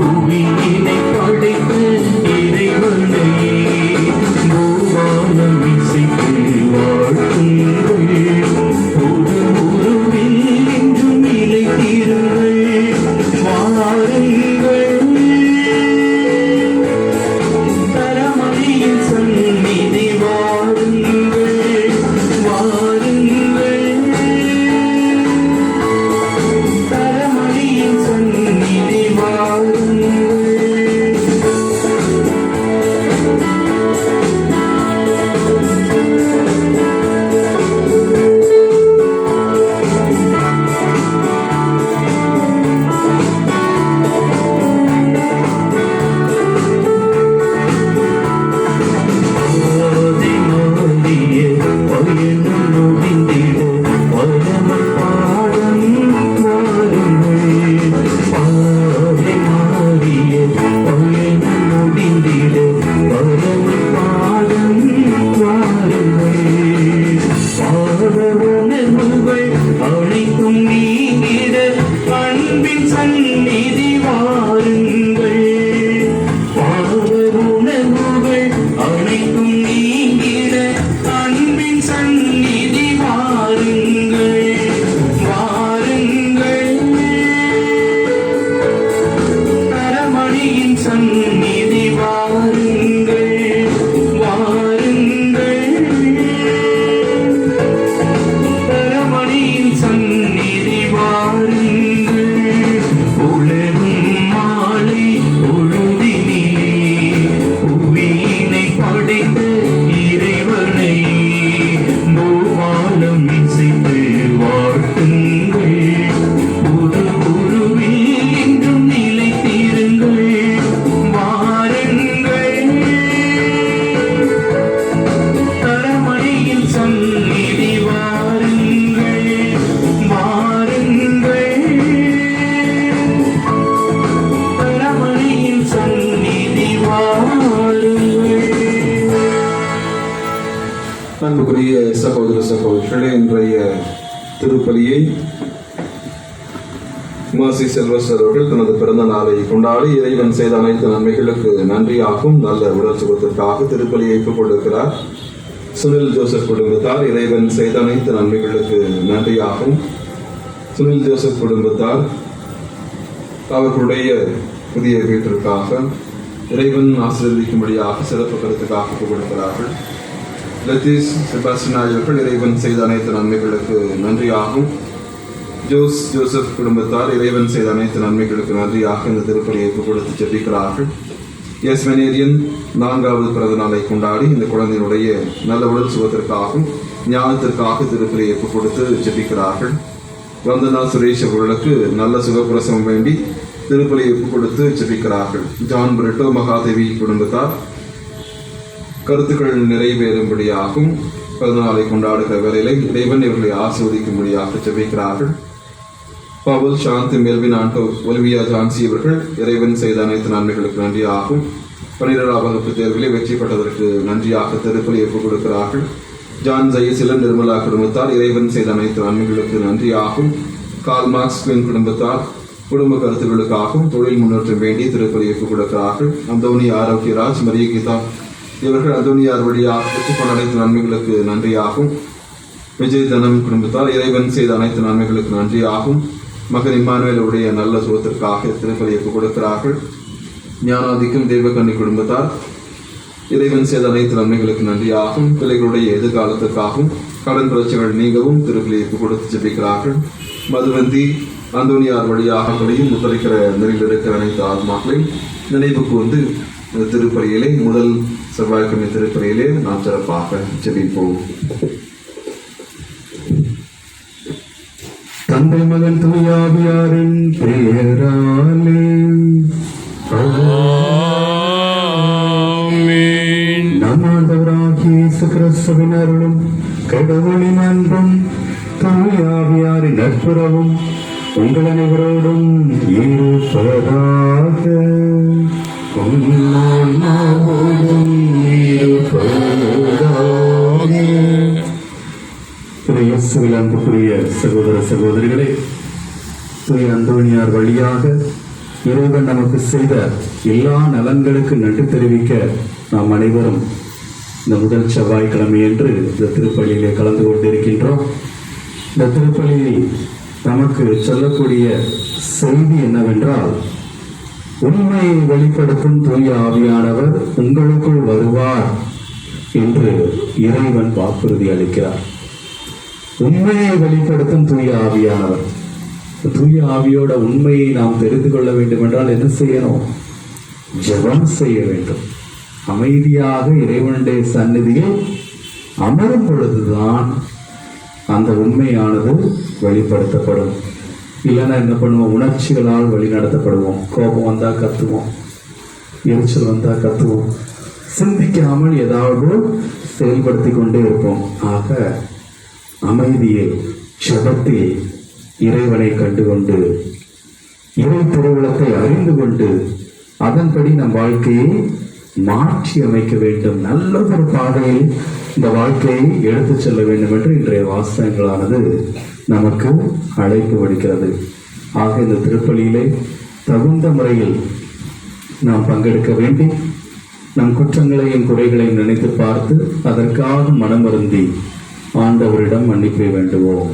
We. அன்புக்குரிய சகோதர சகோதரர்களே இன்றைய திருப்பலியை மாசி செல்வஸ்வர் அவர்கள் தனது பிறந்த நாளை கொண்டாடி இறைவன் செய்த அனைத்து நன்மைகளுக்கு நன்றியாகும் நல்ல உடல் சுகத்திற்காக திருப்பலியை கொண்டிருக்கிறார். சுனில் ஜோசப் குடும்பத்தார் இறைவன் செய்த அனைத்து நன்மைகளுக்கு நன்றியாகும் சுனில் ஜோசப் குடும்பத்தார் அவர்களுடைய புதிய வீட்டிற்காக இறைவன் ஆசீர்வதிக்கும்படியாக சிறப்பு கருத்துக்காக கொடுக்கிறார்கள் லத்தீஸ் செபாஸ்டின் ஆகியோர்கள் இறைவன் செய்த அனைத்து நன்மைகளுக்கு நன்றியாகும். ஜோஸ் ஜோசப் குடும்பத்தார் இறைவன் செய்த அனைத்து நன்மைகளுக்கு நன்றியாக இந்த திருப்பணியை கொடுத்து ஜெபிக்கிறார்கள் எஸ் வெனேரியன் நான்காவது பிறந்த நாளை கொண்டாடி இந்த குழந்தையினுடைய நல்ல உடல் சுகத்திற்காகவும் ஞானத்திற்காக திருப்பலியை ஒப்புக் கொடுத்து ஜெபிக்கிறார்கள் வந்தனா சுரேஷ் அவர்களுக்கு நல்ல சுகப்பிரசவம் வேண்டி திருப்பலியை ஒப்பு கொடுத்து ஜெபிக்கிறார்கள் ஜான் பிரிட்டோ மகாதேவி குடும்பத்தார் கருத்துக்கள் நிறைவேறும்படியாகும். பிறந்தநாளை கொண்டாடுகிற வேளையிலே இறைவன் இவர்களை ஆசிர்வதிக்கும்படியாக ஜெபிக்கிறார்கள். Paul Shanti Melvin Anto Olivia Jansi இவர்கள் இறைவன் செய்த அனைத்து நன்மைகளுக்கு நன்றியாகும். பன்னிரெண்டாம் வகுப்பு தேர்விலே வெற்றி பெற்றதற்கு நன்றியாக திருப்பலி ஒப்புக் கொடுக்கிறார்கள். ஜான் ஜெயசிலன் நிர்மலா குடும்பத்தால் இறைவன் செய்த அனைத்து நன்மைகளுக்கு நன்றியாகும். கால் மார்க்ஸ் குவின் குடும்பத்தால் குடும்ப கருத்துக்களுக்காகவும் தொழில் முன்னேற்றம் வேண்டி திருப்பலி ஒப்புக் கொடுக்கிறார்கள். அந்தோனி ஆரோக்கியராஜ் மரிய கீதா இவர்கள் அந்தோனியார் வழியாக பெற்றுக்கொண்ட அனைத்து நன்மைகளுக்கு நன்றியாகும். விஜய் தனம் குடும்பத்தால் இறைவன் செய்த அனைத்து நன்மைகளுக்கு நன்றியாகும். மகன் இம்மானுவேலுடைய நல்ல சுகத்திற்காக திருப்பலி கொடுக்கிறார்கள்? ஞானாதிக்கும் தெய்வக்கண்ணி குடும்பத்தார் இறைவன் செய்த அனைத்து நன்மைகளுக்கு நன்றியாகும். பிள்ளைகளுடைய எதிர்காலத்திற்காகவும் கடன் பிரச்சனைகள் நீங்கவும் திருப்பலி கொடுத்து ஜெபிக்கிறார்கள். மதுவந்தி அந்தோனியார் வழியாக முடியும் முத்தரிக்கிற நெறியில் இருக்கிற அனைத்து ஆத்மாக்களையும் நினைவு கூர்ந்து இந்த திருப்பலியிலே முதல் செவ்வாய்க்கிழமை திருப்பலியிலே நாம் சிறப்பாக ஜெபிப்போம். தந்தை மகன் தூயாவியாரின் பெயராலே நம் ஆண்டவராகிய இயேசு கிறிஸ்துவின் அருளும் கடவுளின் அன்பும் தூயாவியாரின் நட்புறவும் உங்கள் அனைவரோடும் இருப்பதாக. அன்புக்குரிய சகோதர சகோதரிகளே துணை அந்தோணியார் வழியாக இறைவன் நமக்கு செய்த எல்லா நலன்களுக்கு நன்றி தெரிவிக்க நாம் அனைவரும் இந்த முதல் செவ்வாய்க்கிழமை என்று இந்த திருப்பலியிலே கலந்து கொண்டிருக்கின்றோம். இந்த திருப்பலியில் நமக்கு சொல்லக்கூடிய செய்தி என்னவென்றால் உண்மையை வெளிப்படுத்தும் தூய ஆவியானவர் உங்களுக்குள் வருவார் என்று இறைவன் வாக்குறுதி அளிக்கிறார். உண்மையை வெளிப்படுத்தும் தூய ஆவியானவர். தூய ஆவியோட உண்மையை நாம் தெரிந்து கொள்ள வேண்டும் என்றால் என்ன செய்யணும்? ஜெபம் செய்ய வேண்டும். அமைதியாக இறைவனுடைய சந்நிதியில் அமரும் பொழுதுதான் அந்த உண்மையானது வெளிப்படுத்தப்படும். இல்லைன்னா என்ன பண்ணுவோம்? உணர்ச்சிகளால் வழி நடத்தப்படுவோம். கோபம் வந்தா கத்துவோம். எரிச்சல் வந்தா கத்துவோம். சிந்திக்காமல் ஏதாவது செயல்படுத்தி கொண்டே இருப்போம். ஆக அமைதியில் ஜெபத்தில் இறைவனை கண்டுகொண்டு இறை திருவிழத்தை அறிந்து கொண்டு அதன்படி நம் வாழ்க்கையை மாற்றி அமைக்க வேண்டும். நல்ல ஒரு பாதையில் இந்த வாழ்க்கையை எடுத்துச் செல்ல வேண்டும் என்று இன்றைய வாசகங்களானது நமக்கு அழைப்பு விடுக்கிறது. ஆக இந்த திருப்பலியிலே தகுந்த முறையில் நாம் பங்கெடுக்க வேண்டி நம் குற்றங்களையும் குறைகளையும் நினைத்து பார்த்து அதற்காக மனமருந்தி ஆண்டவரிடம் மன்னிப்பை வேண்டுவோம்.